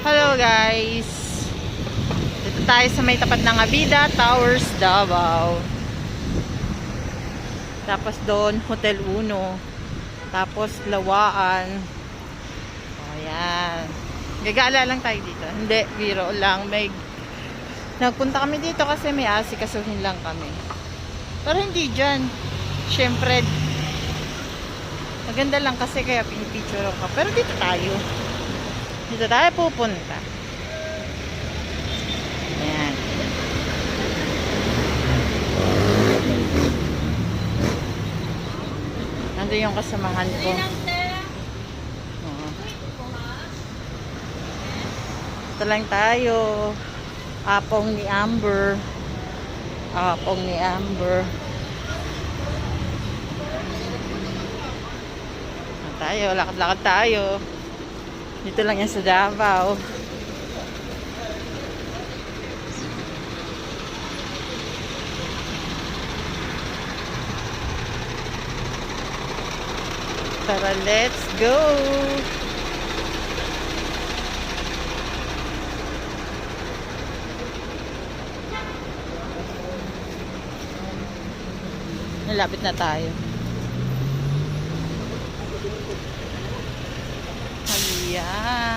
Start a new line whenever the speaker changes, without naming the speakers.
Hello guys! Dito tayo sa may tapat ng Avida Towers, Davao. Tapos doon, Hotel Uno. Tapos Lawaan. O yan. Gagala lang tayo dito. Hindi, biro lang. May Nagpunta kami dito kasi may asikasuhin lang kami. Pero hindi dyan. Siyempre, maganda lang kasi kaya pinipicture ka. Pero dito tayo. Dito tayo pupunta. Ayan. Nandun yung kasamahan ko. Oo. Ito lang tayo. Apong ni Amber. Apong ni Amber. Tayo, lakad-lakad tayo. Dito lang yan sa Davao. Tara, let's go! Nalapit na tayo. Ayan.